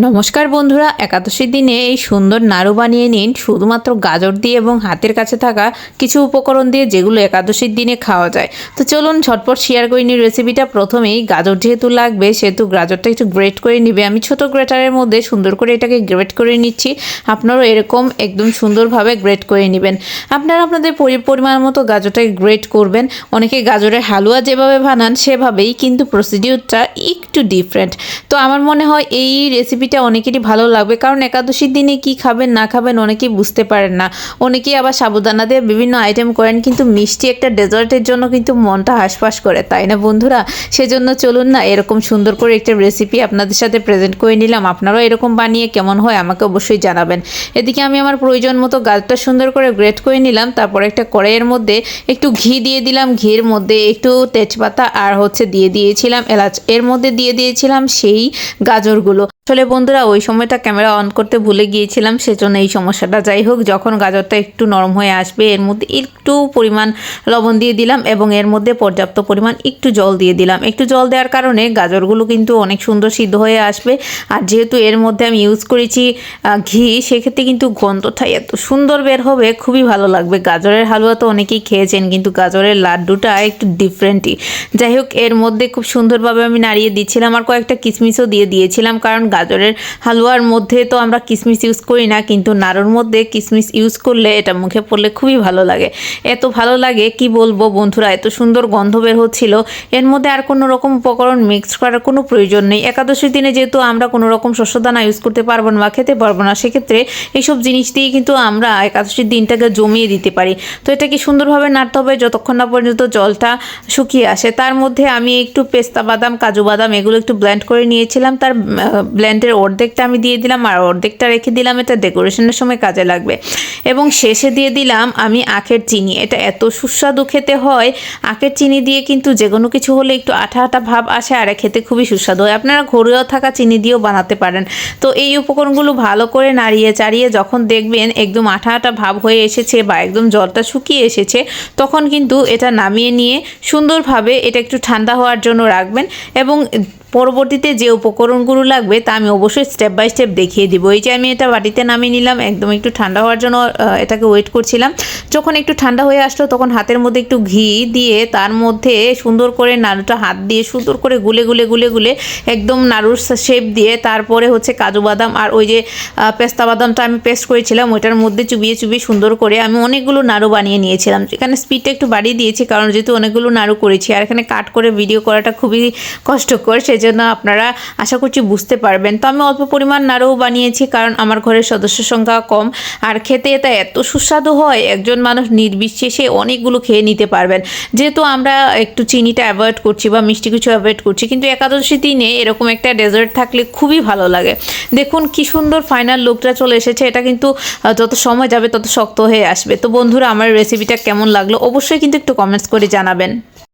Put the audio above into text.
নমস্কার বন্ধুরা একাদশীর দিনে এই সুন্দর নাড়ু বানিয়ে নিন। শুধুমাত্র গাজর দিয়ে এবং হাতের কাছে থাকা কিছু উপকরণ দিয়ে যেগুলো একাদশীর দিনে খাওয়া যায়। তো চলুন ঝটপট শেয়ার করে নিই রেসিপিটা প্রথমেই গাজর যেহেতু লাগবে, সেহেতু গাজরটা একটু গ্রেট করে নিবে। আমি ছোট গ্রেটারের মধ্যে সুন্দর করে এটাকে গ্রেট করে নিচ্ছি। আপনারাও এরকম একদম সুন্দরভাবে গ্রেট করে নেবেন। আপনারা আপনাদের পরি- পরিমাণ মতো গাজরটাকে গ্রেট করবেন। অনেকে গাজরের হালুয়া যেভাবে বানান, সেভাবেই কিন্তু প্রসিডিউরটা একটু ডিফারেন্ট তো আমার মনে হয় এই রেসিপিটা অনেকেরই ভালো লাগবে, কারণ একাদশীর দিনে কি খাবেন, না খাবেন অনেকেই বুঝতে পারেন না। অনেকেই আবার সাবুদানা দিয়ে বিভিন্ন আইটেম করেন, কিন্তু মিষ্টি একটা ডেজার্টের জন্য কিন্তু মনটা হাঁসফাঁস করে, তাই না বন্ধুরা? সেজন্য চলুন না, এরকম সুন্দর করে একটা রেসিপি আপনাদের সাথে প্রেজেন্ট করে নিলাম। আপনারাও এরকম বানিয়ে কেমন হয় আমাকে অবশ্যই জানাবেন। এদিকে আমি আমার প্রয়োজন মতো গাছটা সুন্দর করে গ্রেট করে নিলাম, তারপর একটা কড়াইয়ের মধ্যে একটু ঘি দিয়ে দিলাম, ঘির মধ্যে একটু তেজপাতা আর হচ্ছে দিয়ে দিয়েছিলাম এলাচ। এর মধ্যে দিয়ে দিয়েছিলাম সেই গাজরগুলো। আসলে বন্ধুরা, ওই সময়টা ক্যামেরা অন করতে ভুলে গিয়েছিলাম, সেজন্য এই সমস্যাটা। যাই হোক, যখন গাজরটা একটু নরম হয়ে আসবে, এর মধ্যে একটু পরিমাণ লবণ দিয়ে দিলাম এবং এর মধ্যে পর্যাপ্ত পরিমাণ একটু জল দিয়ে দিলাম। একটু জল দেওয়ার কারণে গাজরগুলো কিন্তু অনেক সুন্দর সিদ্ধ হয়ে আসবে। আর যেহেতু এর মধ্যে আমি ইউজ করেছি ঘি, সেক্ষেত্রে কিন্তু গন্ধটা এত সুন্দর বের হবে, খুবই ভালো লাগবে। গাজরের হালুয়া তো অনেকেই খেয়েছেন, কিন্তু গাজরের লাড্ডুটা একটু ডিফারেন্টই যাই হোক, এর মধ্যে খুব সুন্দরভাবে আমি নাড়িয়ে দিচ্ছিলাম আর কয়েকটা কিশমিশও দিয়ে দিয়েছিলাম, কারণ গাজরের হালুয়ার মধ্যে তো আমরা কিশমিশ ইউজ করি না, কিন্তু নাড়ুর মধ্যে কিশমিশ ইউজ করলে এটা মুখে পড়লে খুবই ভালো লাগে। এত ভালো লাগে, কি বলব বন্ধুরা, এত সুন্দর গন্ধ বের হচ্ছিল। এর মধ্যে আর কোনো রকম উপকরণ মিক্স করার কোনো প্রয়োজন নেই। একাদশীর দিনে যেহেতু আমরা কোনো রকম শস্যদানা ইউজ করতে পারব না বা খেতে পারব না, সেক্ষেত্রে এইসব জিনিস দিয়ে কিন্তু আমরা একাদশীর দিনটাকে জমিয়ে দিতে পারি। তো এটাকে সুন্দরভাবে নাড়তে হবে যতক্ষণ না পর্যন্ত জলটা শুকিয়ে আসে। তার মধ্যে আমি একটু পেস্তা বাদাম, কাজু বাদাম, এগুলো একটু ব্ল্যান্ড করে নিয়েছিলাম। তার ব্লেন্ডের অর্ধেকটা আমি দিয়ে দিলাম আর অর্ধেকটা রেখে দিলাম, এটা ডেকোরেশনের সময় কাজে লাগবে। এবং শেষে দিয়ে দিলাম আমি আখের চিনি। এটা এত সুস্বাদু খেতে হয়, আখের চিনি দিয়ে কিন্তু যে কোনো কিছু হলে একটু আঠা আঠা ভাব আসে আর খেতে খুবই সুস্বাদু হয়। আপনারা ঘরোয়া থাকা চিনি দিয়েও বানাতে পারেন। তো এই উপকরণগুলো ভালো করে নাড়িয়ে চাড়িয়ে যখন দেখবেন একদম আঠা আঠা ভাব হয়ে এসেছে বা একদম জলটা শুকিয়ে এসেছে, তখন কিন্তু এটা নামিয়ে নিয়ে সুন্দরভাবে এটা একটু ঠান্ডা হওয়ার জন্য রাখবেন। এবং পরবর্তীতে যে উপকরণগুলো লাগবে তা আমি অবশ্যই স্টেপ বাই স্টেপ দেখিয়ে দিব। এই যে আমি এটা বাটিতে নামিয়ে নিলাম, একদম একটু ঠান্ডা হওয়ার জন্য এটাকে ওয়েট করছিলাম। যখন একটু ঠান্ডা হয়ে আসলো তখন হাতের মধ্যে একটু ঘি দিয়ে তার মধ্যে সুন্দর করে নাড়ুটা হাত দিয়ে সুন্দর করে গুলে গুলে গুলে গুলে একদম নাড়ুর শেপ দিয়ে তারপরে হচ্ছে কাজু বাদাম আর ওই যে পেস্তা বাদামটা আমি পেস্ট করেছিলাম, ওইটার মধ্যে চুবিয়ে চুবিয়ে সুন্দর করে আমি অনেকগুলো নাড়ু বানিয়ে নিয়েছিলাম। এখানে স্পিডটা একটু বাড়িয়ে দিয়েছি, কারণ যেহেতু অনেকগুলো নাড়ু করেছি, আর এখানে কাট করে ভিডিও করাটা খুবই কষ্টকর, সেজন্য আপনারা আশা করছি বুঝতে পারবেন। তো আমি অল্প পরিমাণ নাড়ু বানিয়েছি কারণ আমার ঘরের সদস্য সংখ্যা কম। আর খেতে এটা এত সুস্বাদু হয়, একজন মানুষ নির্বিশেষে অনেকগুলো খেয়ে নিতে পারবেন। যেহেতু আমরা একটু চিনিটা অ্যাভয়েড করছি বা মিষ্টি কিছু অ্যাভয়েড করছি, কিন্তু একাদশী দিনে এরকম একটা ডেজার্ট থাকলে খুবই ভালো লাগে। দেখুন কি সুন্দর ফাইনাল লুকটা চলে এসেছে। এটা কিন্তু যত সময় যাবে তত শক্ত হয়ে আসবে। তো বন্ধুরা, আমার রেসিপিটা কেমন লাগল? অবশ্যই কিন্তু একটু কমেন্টস করে জানাবেন।